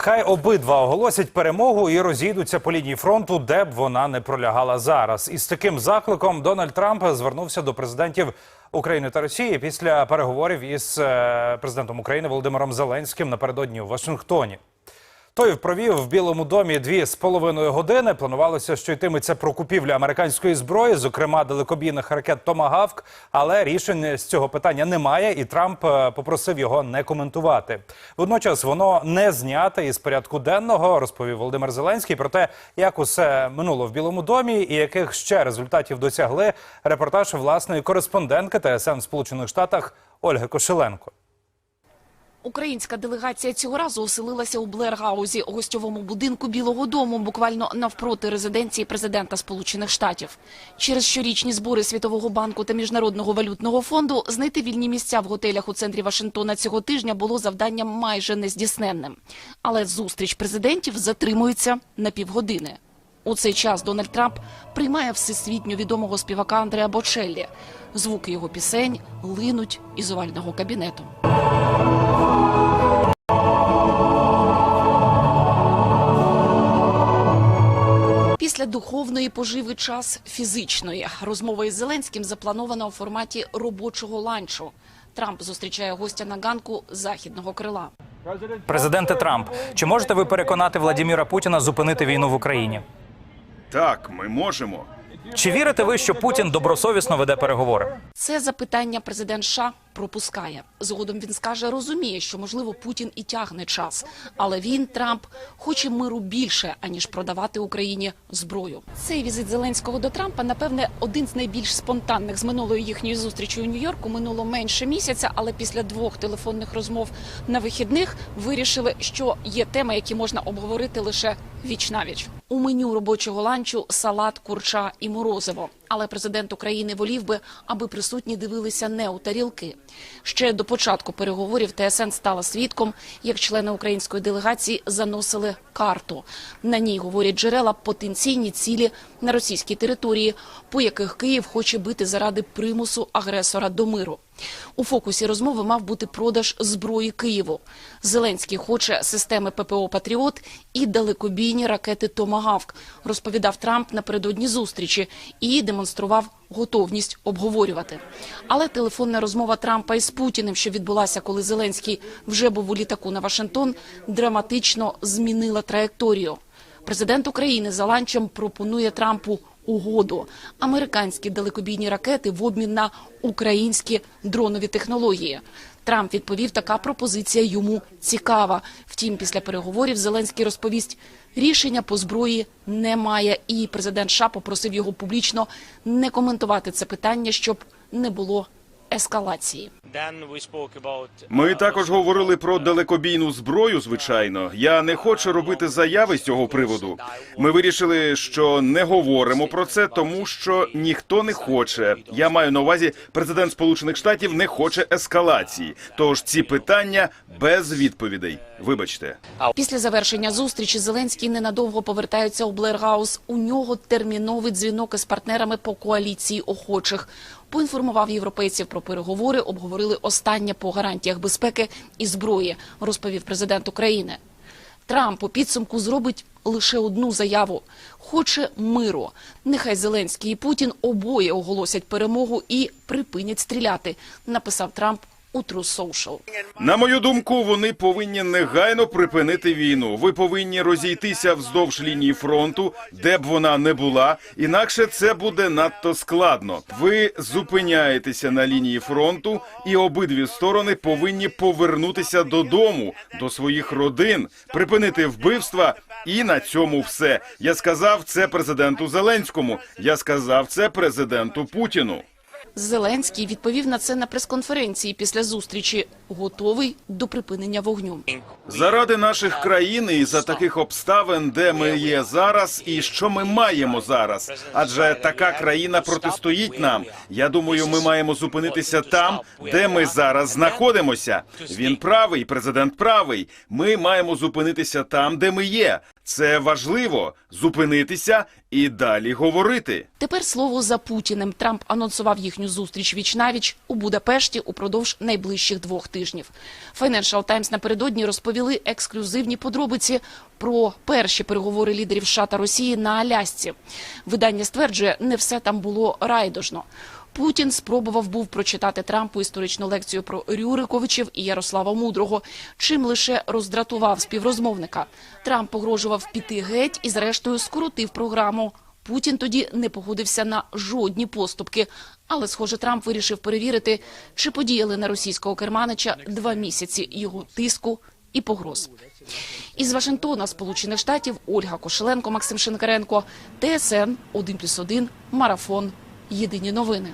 Хай обидва оголосять перемогу і розійдуться по лінії фронту, де б вона не пролягала зараз. Із таким закликом Дональд Трамп звернувся до президентів України та Росії після переговорів із е, президентом України Володимиром Зеленським напередодні у Вашингтоні. Той провів в Білому домі дві з половиною години. Планувалося, що йтиметься про купівлю американської зброї, зокрема далекобійних ракет Томагавк. Але рішень з цього питання немає, і Трамп е, попросив його не коментувати. Водночас воно не зняте із порядку денного, розповів Володимир Зеленський. Про те, як усе минуло в Білому домі і яких ще результатів досягли. Репортаж власної кореспондентки ТСН в Сполучених Штатах Ольги Кошеленко. Українська делегація цього разу оселилася у Блергаузі, гостьовому будинку Білого Дому, буквально навпроти резиденції президента Сполучених Штатів. Через щорічні збори Світового банку та Міжнародного валютного фонду знайти вільні місця в готелях у центрі Вашингтона цього тижня було завданням майже нездійсненним. Але зустріч президентів затримується на півгодини. У цей час Дональд Трамп приймає всесвітньо відомого співака Андреа Бочеллі. Звуки його пісень линуть із овального кабінету. Після духовної поживи час фізичної. Розмова із Зеленським запланована у форматі робочого ланчу. Трамп зустрічає гостя на ганку західного крила. Президенте Трамп, чи можете ви переконати Владіміра Путіна зупинити війну в Україні? Так, ми можемо. Чи вірите ви, що Путін добросовісно веде переговори? Це запитання президент США пропускає. Згодом він скаже, розуміє, що можливо Путін і тягне час, але він Трамп хоче миру більше аніж продавати Україні зброю. Цей візит Зеленського до Трампа, напевне, один з найбільш спонтанних з минулої їхньої зустрічі у Нью-Йорку. Минуло менше місяця, але після двох телефонних розмов на вихідних вирішили, що є теми, які можна обговорити лише віч навіч. У меню робочого ланчу салат, курча і морозиво. Але президент України волів би, аби присутні дивилися не у тарілки. Ще до початку переговорів ТСН стала свідком, як члени української делегації заносили карту. На ній говорять джерела потенційні цілі на російській території, по яких Київ хоче бити заради примусу агресора до миру. У фокусі розмови мав бути продаж зброї Києву. Зеленський хоче системи ППО Патріот і далекобійні ракети Томагавк, розповідав Трамп напередодні зустрічі і демонстрував готовність обговорювати. Але телефонна розмова Трампа із Путіним, що відбулася, коли Зеленський вже був у літаку на Вашингтон, драматично змінила траєкторію. Президент України за ланчем пропонує Трампу угоду американські далекобійні ракети в обмін на українські дронові технології. Трамп відповів, така пропозиція йому цікава. Втім, після переговорів Зеленський розповість, рішення по зброї немає, і президент США попросив його публічно не коментувати це питання, щоб не було ескалації. Ми також говорили про далекобійну зброю. Звичайно, я не хочу робити заяви з цього приводу. Ми вирішили, що не говоримо про це, тому що ніхто не хоче. Я маю на увазі, президент Сполучених Штатів не хоче ескалації. Тож ці питання без відповідей. Вибачте. Після завершення зустрічі Зеленський ненадовго повертається у Блергаус. У нього терміновий дзвінок із партнерами по коаліції охочих. Поінформував європейців про переговори, обговорили останнє по гарантіях безпеки і зброї, розповів президент України. Трамп у підсумку зробить лише одну заяву: хоче миру. Нехай Зеленський і Путін обоє оголосять перемогу і припинять стріляти. Написав Трамп у True Social. На мою думку, вони повинні негайно припинити війну. Ви повинні розійтися вздовж лінії фронту, де б вона не була. Інакше це буде надто складно. Ви зупиняєтеся на лінії фронту, і обидві сторони повинні повернутися додому, до своїх родин, припинити вбивства. І на цьому все. Я сказав це президенту Зеленському. Я сказав це президенту Путіну. Зеленський відповів на це на прес-конференції після зустрічі, готовий до припинення вогню. Заради наших країн і за таких обставин, де ми є зараз, і що ми маємо зараз. Адже така країна протистоїть нам. Я думаю, ми маємо зупинитися там, де ми зараз знаходимося. Він правий, президент правий. Ми маємо зупинитися там, де ми є. Це важливо зупинитися і далі говорити. Тепер слово за Путіним. Трамп анонсував їхню зустріч віч-навіч у Будапешті упродовж найближчих двох тижнів. Financial Times напередодні розповіли ексклюзивні подробиці про перші переговори лідерів США та Росії на Алясці. Видання стверджує, не все там було райдужно. Путін спробував був прочитати Трампу історичну лекцію про Рюриковичів і Ярослава Мудрого, чим лише роздратував співрозмовника. Трамп погрожував піти геть і, зрештою, скоротив програму. Путін тоді не погодився на жодні поступки, але, схоже, Трамп вирішив перевірити, чи подіяли на російського керманича два місяці його тиску і погроз. Із Вашингтона, Сполучених Штатів, Ольга Кошеленко, Максим Шинкаренко, ТСН 1+,1, Марафон. Єдині новини.